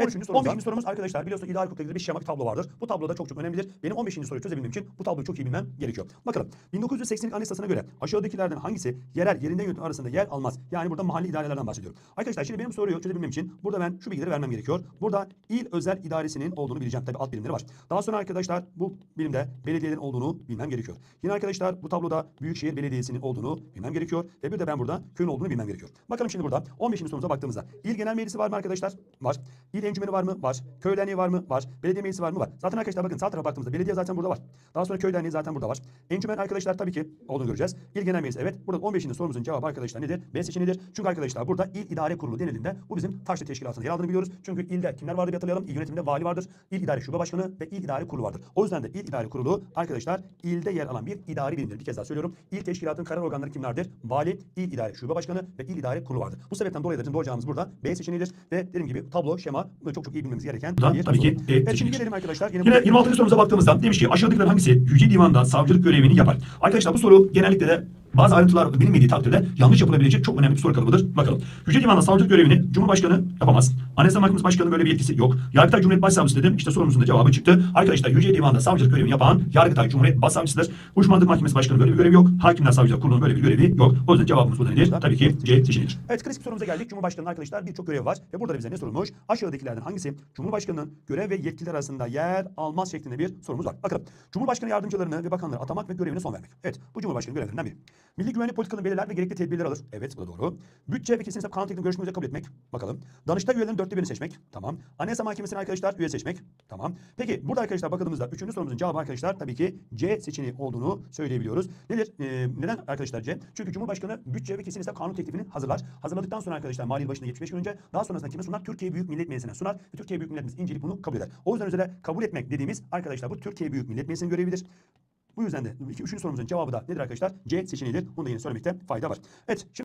Evet, 13. sorumuz, 15. sorumuz arkadaşlar biliyorsunuz idare hukukla ilgili bir şema bir tablo vardır. Bu tablo da çok çok önemlidir. Benim 15. soruyu çözebilmem için bu tabloyu çok iyi bilmem gerekiyor. Bakalım 1980'lik anayasasına göre aşağıdakilerden hangisi yerel yerinden yönetim arasında yer almaz? Yani burada mahalli idarelerden bahsediyorum. Arkadaşlar şimdi benim soruyu çözebilmem için burada ben şu bilgileri vermem gerekiyor. Burada il özel idaresinin olduğunu bileceğim. Tabii alt birimleri var. Daha sonra arkadaşlar bu birimde belediyelerin olduğunu bilmem gerekiyor. Yine arkadaşlar bu tabloda Büyükşehir Belediyesi'nin olduğunu bilmem gerekiyor. Ve bir de ben burada köyün olduğunu bilmem gerekiyor. Bakalım şimdi burada 15. sorumuza baktığımızda il genel meclisi var mı arkadaşlar? Var. İl encümeni var mı? Var. Köy derneği var mı? Var. Belediye meclisi var mı? Var. Zaten arkadaşlar bakın sağ tarafa baktığımızda belediye zaten burada var. Daha sonra köy derneği zaten burada var. Encümen arkadaşlar tabii ki olduğunu göreceğiz. İl genel meclisi evet. Burada 15. sorumuzun cevabı arkadaşlar nedir? B seçeneğidir. Çünkü arkadaşlar burada il idare kurulu denildiğinde bu bizim taşlı teşkilatında yer aldığını biliyoruz. Çünkü ilde kimler vardır bir hatırlayalım. İl yönetiminde vali vardır. İl idare şube başkanı ve il idare kurulu vardır. O yüzden de il idare kurulu arkadaşlar ilde yer alan bir idari birimdir. Bir kez daha söylüyorum. İl teşkilatının karar organları kimlerdir? Vali, il idare şube başkanı ve il idare kurulu vardır. Bu sebepten dolayı da cevabımız burada B seçeneğidir. Ve dediğim gibi tablo, şema çok çok iyi bilmemiz gereken Buradan bir tabii soru. ki D Evet şimdi gelelim arkadaşlar. Yine, Yine 26. sorumuza baktığımızda demiş ki aşağıdakilerin hangisi Yüce Divan'da savcılık görevini yapar? Arkadaşlar bu soru genellikle de bazı ayrıntılar bilinmediği takdirde yanlış yapılabilecek çok önemli bir soru kalıbıdır. Bakalım. Yüce Divan'da savcılık görevini Cumhurbaşkanı yapamaz. Anayasa Mahkemesi Başkanı'nın böyle bir yetkisi yok. Yargıtay Cumhuriyet Başsavcısı dedim. İşte sorumuzun da cevabı çıktı. Arkadaşlar Yüce Divan'da savcılık görevini yapan Yargıtay Cumhuriyet Başsavcısıdır. Uyuşmazlık Mahkemesi Başkanı'nın böyle bir görevi yok. Hakimler Savcılar Kurulu'nun böyle bir görevi yok. O yüzden cevabımız burada nedir? Tabii ki C seçeneğidir. Evet klasik sorumuza geldik. Cumhurbaşkanı'nın arkadaşlar birçok görevi var. Ve burada da bize ne sorulmuş? Aşağıdakilerden hangisi Cumhurbaşkanı'nın görev ve yetkiler arasında yer almaz şeklinde bir sorumuz var. Bakalım. Cumhurbaşkanı yardımcılarını ve bakanları atamak ve görevine son vermek. Evet bu Cumhurbaşkanı görevlerinden biri. Milli güvenlik politikalarını belirler ve gerekli tedbirler alır. Evet bu da doğru. Bütçe ve kesin hesap kanun teklifini görüşmemize kabul etmek. Bakalım. Danıştay üyelerinin dörtte birini seçmek. Tamam. Anayasa Mahkemesi'ne arkadaşlar üye seçmek. Tamam. Peki burada arkadaşlar bakıldığımızda üçüncü sorumuzun cevabı arkadaşlar tabii ki C seçeneği olduğunu söyleyebiliyoruz. Nedir? Ee, neden arkadaşlar C? Çünkü Cumhurbaşkanı bütçe ve kesin hesap kanun teklifini hazırlar. Hazırladıktan sonra arkadaşlar mali yıl başında 75 gün önce daha sonrasında kime sunar? Türkiye Büyük Millet Meclisi'ne sunar ve Türkiye Büyük Millet Meclisi inceleyip bunu kabul eder. O yüzden üzere kabul etmek dediğimiz arkadaşlar bu Türkiye Büyük Millet Meclisi'nin görevidir. Bu yüzden de iki, üçüncü sorumuzun cevabı da nedir arkadaşlar? C seçeneğidir. Bunu da yine söylemekte fayda var. Evet. Şimdi